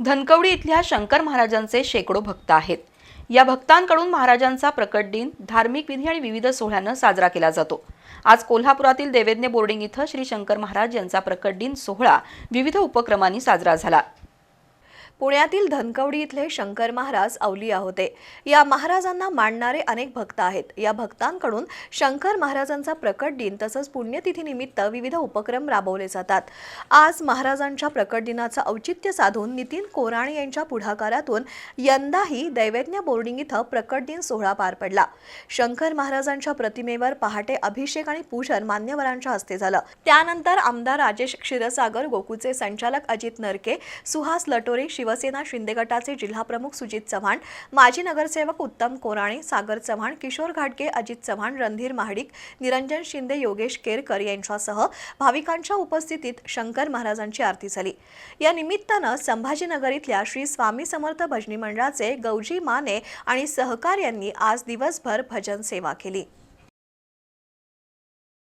धनकवडी इथल्या शंकर महाराजांचे शेकडो भक्त आहेत. या भक्तांकडून महाराजांचा प्रकट दिन धार्मिक विधी आणि विविध सोहळ्यानं साजरा केला जातो. आज कोल्हापुरातील देवेज्ञ बोर्डिंग इथं श्री शंकर महाराज यांचा प्रकट दिन सोहळा विविध उपक्रमांनी साजरा झाला. पुण्यातील धनकवडी इथले शंकर महाराज अवलिया होते. या महाराजांना मानणारे अनेक भक्त आहेत. या भक्तांकडून शंकर महाराजांचा प्रकट दिन तसंच पुण्यतिथीनिमित्त विविध उपक्रम राबवले जातात. आज महाराजांच्या प्रकट दिनाचं औचित्य साधून नितीन कोराणे यांच्या पुढाकारातून यंदाही दैवेज्ञ बोर्डिंग इथं प्रकट दिन सोहळा पार पडला. शंकर महाराजांच्या प्रतिमेवर पहाटे अभिषेक आणि पूजन मान्यवरांच्या हस्ते झालं. त्यानंतर आमदार राजेश क्षीरसागर गोकुळचे संचालक अजित नरके सुहास लटोरे शिवसेना शिंदे गटाचे जिल्हाप्रमुख सुजित चव्हाण माजी नगरसेवक उत्तम कोराणे सागर चव्हाण किशोर घाटगे अजित चव्हाण रणधीर महाडिक निरंजन शिंदे योगेश केरकर यांच्यासह भाविकांच्या उपस्थितीत शंकर महाराजांची आरती झाली. या निमित्तानं संभाजीनगर इथल्या श्री स्वामी समर्थ भजनी मंडळाचे गौजी माने आणि सहकार्यांनी आज दिवसभर भजन सेवा केली.